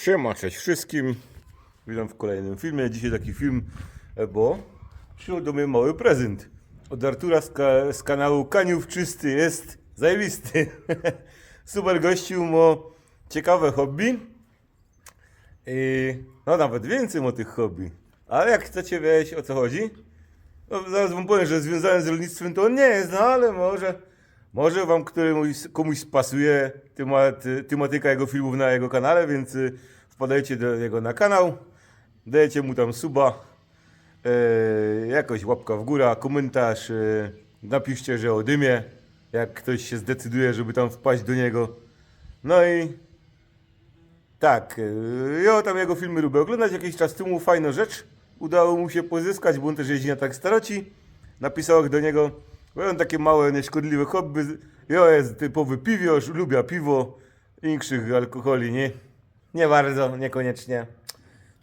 Siema, cześć wszystkim. Witam w kolejnym filmie. Dzisiaj taki film, e, bo przyjął do mnie mały prezent. Od Artura z, ka- z kanału Kaniów Czysty jest zajebisty. Super gościu, ma ciekawe hobby. I no nawet więcej ma tych hobby. Ale jak chcecie wiedzieć o co chodzi, no, zaraz wam powiem, że związany z rolnictwem to on nie jest, no ale może, może wam któremuś, komuś spasuje temat, tematyka jego filmów na jego kanale, więc y, wpadajcie do jego na kanał, dajecie mu tam suba, e, jakoś łapka w górę, komentarz, e, napiszcie, że o dymie, jak ktoś się zdecyduje, żeby tam wpaść do niego. No i tak, yy, ja tam jego filmy lubię oglądać. Jakiś czas temu fajna rzecz udało mu się pozyskać, bo on też jeździ na tak staroci. Napisałem do niego, on takie małe, nieszkodliwe hobby. Ja jest typowy piwiosz, lubię piwo, większych alkoholi, nie? Nie bardzo, niekoniecznie.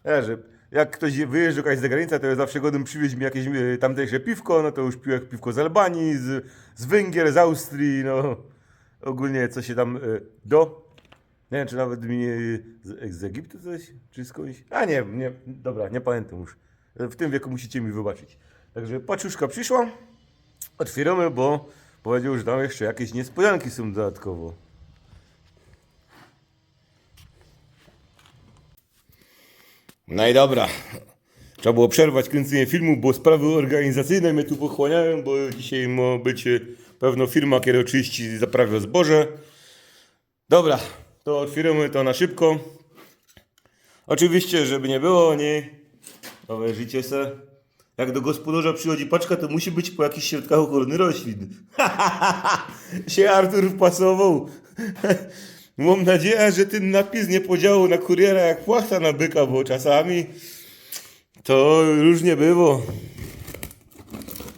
Że jak ktoś wyjeżdża jakaś za granicę, to ja zawsze godem przywieźć mi jakieś e, tamtejsze piwko, no to już piłem piwko z Albanii, z, z Węgier, z Austrii, no ogólnie co się tam e, do. Nie wiem, czy nawet mi e, z, z Egiptu coś, czy skądś. A nie, nie, dobra, nie pamiętam już. W tym wieku musicie mi wybaczyć. Także paczuszka przyszła, otwieramy, bo powiedział, że tam jeszcze jakieś niespodzianki są dodatkowo. No i dobra. Trzeba było przerwać kręcenie filmu, bo sprawy organizacyjne mnie tu pochłaniają, bo dzisiaj ma być e, pewno firma, która oczywiście zaprawia zboże. Dobra, to otwieramy to na szybko. Oczywiście, żeby nie było, nie. Życie se. Jak do gospodarza przychodzi paczka, to musi być po jakichś środkach ochrony roślin. się Artur wpasował. Mam nadzieję, że ten napis nie podziałał na kuriera jak płachta na byka, bo czasami to różnie było.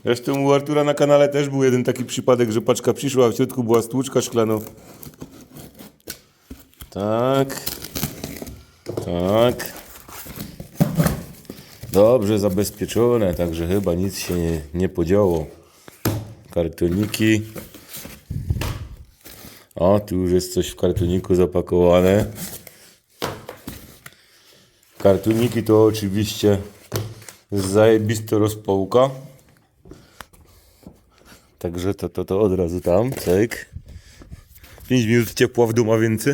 Zresztą u Artura na kanale też był jeden taki przypadek, że paczka przyszła, a w środku była stłuczka szklana. Tak. Tak. Dobrze zabezpieczone, także chyba nic się nie, nie podziało. Kartoniki. O, tu już jest coś w kartoniku zapakowane. Kartoniki to oczywiście zajebista rozpałka. Także to, to, to od razu tam, cyk. 5 minut ciepła w domu, więc.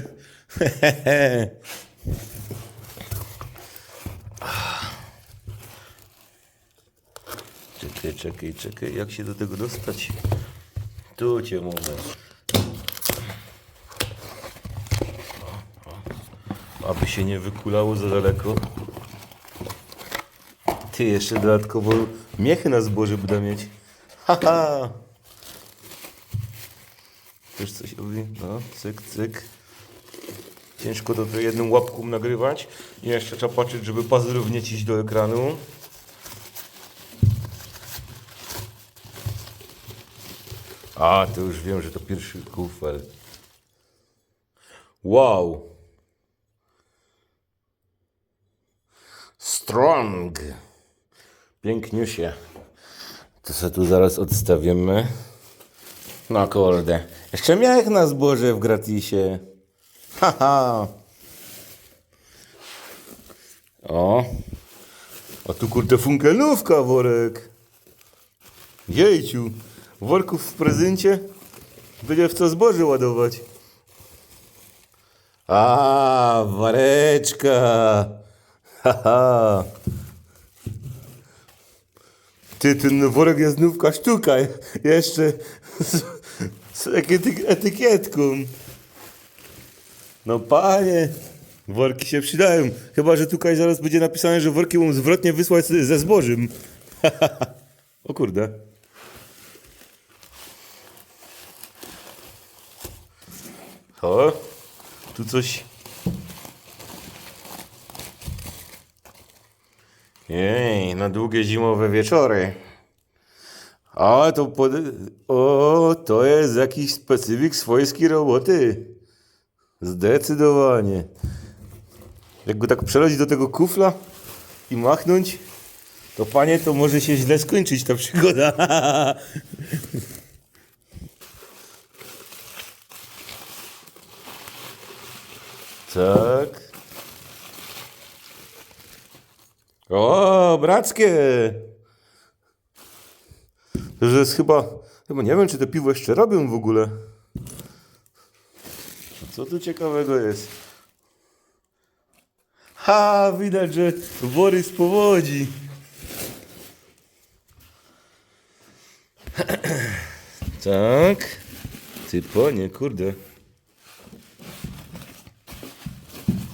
Czekaj, czekaj, czekaj, jak się do tego dostać? Tu cię mówię. Aby się nie wykulało za daleko. Ty jeszcze dodatkowo miechy na zboże będę mieć. Haha! Też coś robi. No, cyk, cyk. Ciężko to, to jedną łapką nagrywać. I jeszcze trzeba patrzeć, żeby pazurów nie ciść do ekranu. A, to już wiem, że to pierwszy kufel. Wow! Strong! Piękniusie. To sobie tu zaraz odstawimy. No kurde. Jeszcze miałek na zboże w gratisie. Haha. O. A tu kurde funkelnówka worek. Jejciu. Worków w prezencie. Będzie w co zboże ładować. A, wareczka. Haha. Ty, ten worek jest znówka sztuka. Jeszcze z, z etyk- etykietką. No panie, worki się przydają. Chyba, że tutaj zaraz będzie napisane, że worki mam zwrotnie wysłać ze zbożem. o kurde. O, tu coś. Jej, na długie zimowe wieczory. A to pod... O, to jest jakiś specyfik swojskiej roboty. Zdecydowanie. Jak go tak przerodzić do tego kufla i machnąć, to panie, to może się źle skończyć ta przygoda. tak. O, brackie! To jest chyba, chyba nie wiem, czy to piwo jeszcze robią w ogóle. Co tu ciekawego jest? Ha, widać, że wory z powodzi. Tak. Typo, nie kurde.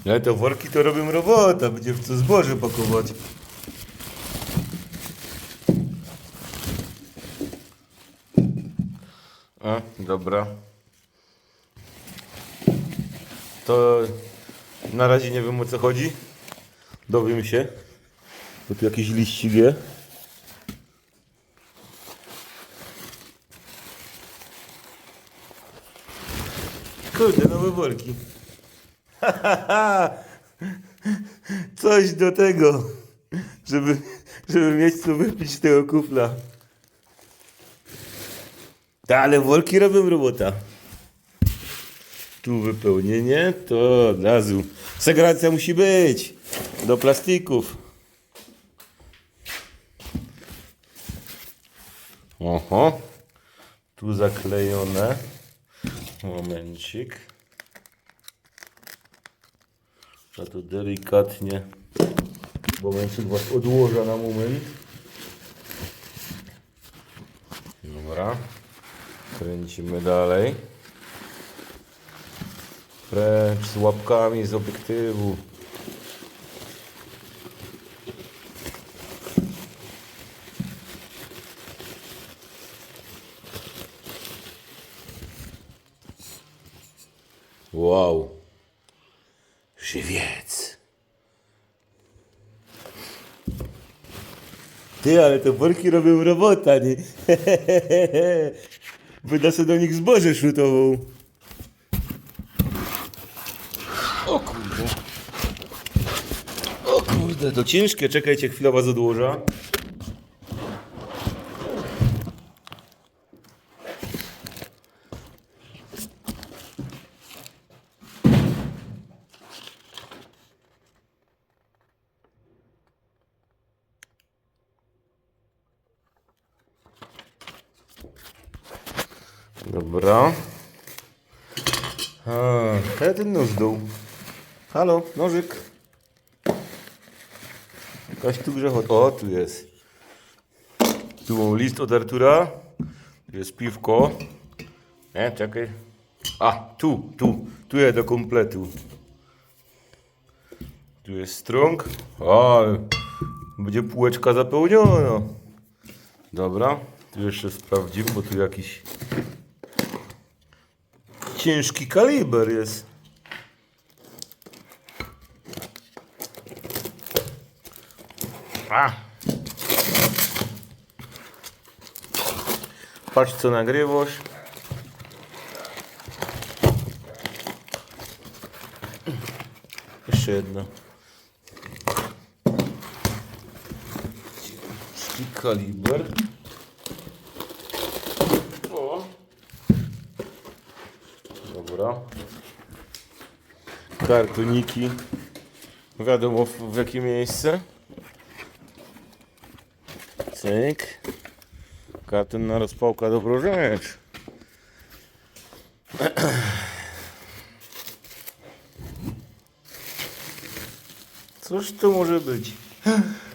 Ale te worki to robią robota, będzie w co zboże pakować. A, dobra. To na razie nie wiem o co chodzi. Dowiem się. Bo tu jakiś liścik jest. Kurde, nowe worki. Coś do tego, żeby, żeby mieć co wypić tego kufla. Ta, ale worki robią robota. Tu wypełnienie, to od razu. Segregacja musi być. Do plastików. Oho. Tu zaklejone. Momencik. Trzeba to delikatnie. Momencik was odłożę na moment. Dobra. Kręcimy dalej. Precz z łapkami z obiektywu. Wow. Żywiec. Ty, ale te worki robią robota, nie? Wyda sobie do nich zboże szutową. O kurde. O kurde, to ciężkie. Czekajcie, chwila was Dobra. A, ten nóż dół. Halo, nożyk. Jakaś tu grzechot. O, tu jest. Tu mam list od Artura. Tu jest piwko. Nie, czekaj. A, tu, tu. Tu jest do kompletu. Tu jest strąg. O, będzie półeczka zapełniona. Dobra. Tu jeszcze sprawdzimy, bo tu jakiś ciężki kaliber jest. A. Patrz co nagrywasz. Jeszcze jedno. Ciężki kaliber. O. Dobra. Kartoniki. Wiadomo w, w jakie miejsce. Cyk. Karton na rozpałka dobrą rzecz. Cóż to może być?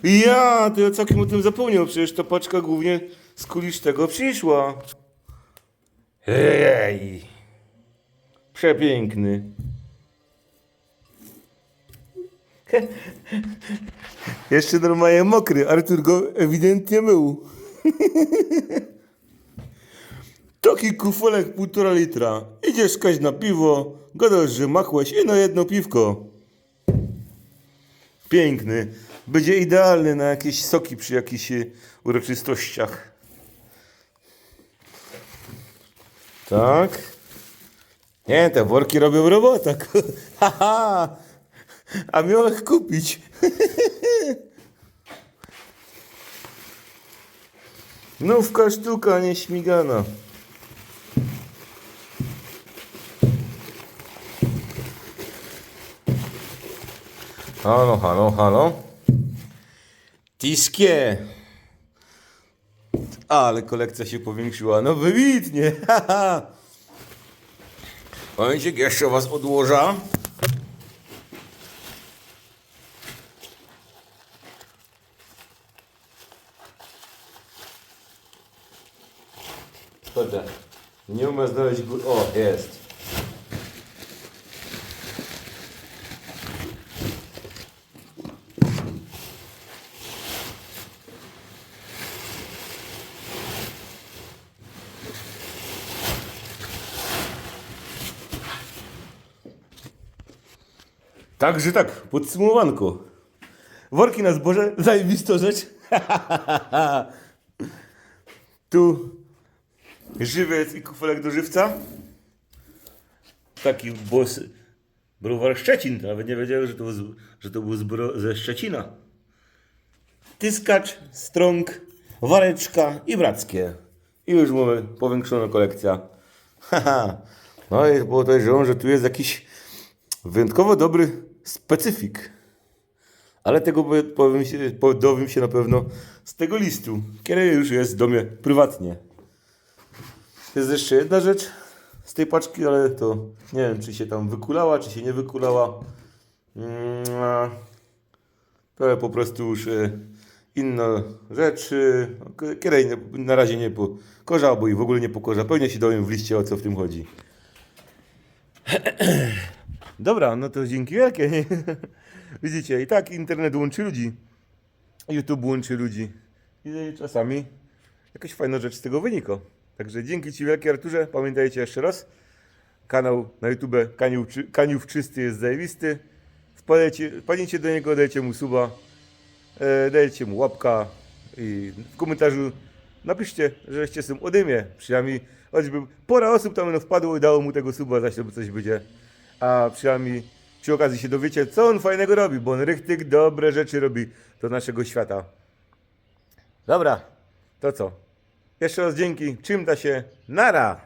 Ja, to ja całkiem o tym zapomniał, przecież ta paczka głównie z kulisz tego przyszła. Ej, przepiękny. Jeszcze normalnie mokry, Artur go ewidentnie mył. Taki kufolek półtora litra. Idziesz kaś na piwo, gadasz, że machłeś i na jedno piwko. Piękny. Będzie idealny na jakieś soki przy jakichś uroczystościach. Tak. Nie, te worki robią robotę. Haha. A miał ich kupić. Nówka sztuka, nie śmigana. Halo, halo, halo. Tiskie. Ale kolekcja się powiększyła. No wybitnie. Momencik, jeszcze was odłożę. Dobra. Umiem znaleźć gór. O, jest. Także tak, podsumowanko. Worki na zboże, zajebista rzecz. tu żywiec i kufelek do żywca. Taki boss, browar Szczecin, nawet nie wiedziałem, że to, z, że to był z bro, ze Szczecina. Tyskacz, strąg, wareczka i brackie. I już mamy powiększoną kolekcja. Haha. No i podejrzewam, że tu jest jakiś wyjątkowo dobry specyfik. Ale tego powie- powiem się, dowiem się na pewno z tego listu, kiedy już jest w domie prywatnie. Jest jeszcze jedna rzecz z tej paczki, ale to nie wiem, czy się tam wykulała, czy się nie wykulała. Mm, To po prostu już e, inna rzecz, e, k- kiedy nie- na razie nie pokorza, albo i w ogóle nie pokorza. Pewnie się dowiem w liście, o co w tym chodzi. Dobra, no to dzięki wielkie. Widzicie, i tak internet łączy ludzi. YouTube łączy ludzi. I czasami jakaś fajna rzecz z tego wynika. Także dzięki Ci wielkie Arturze. Pamiętajcie jeszcze raz. Kanał na YouTube Kaniów, Kaniów Czysty jest zajebisty. Wpadnijcie do niego, dajcie mu suba, e, dajcie mu łapka i w komentarzu napiszcie, żeście są ode mnie. Przynajmniej choćby pora osób tam wpadło i dało mu tego suba, zaś to coś będzie. A przynajmniej przy okazji się dowiecie, co on fajnego robi, bo on rychtyk dobre rzeczy robi do naszego świata. Dobra, to co? Jeszcze raz dzięki. Czym da się? Nara!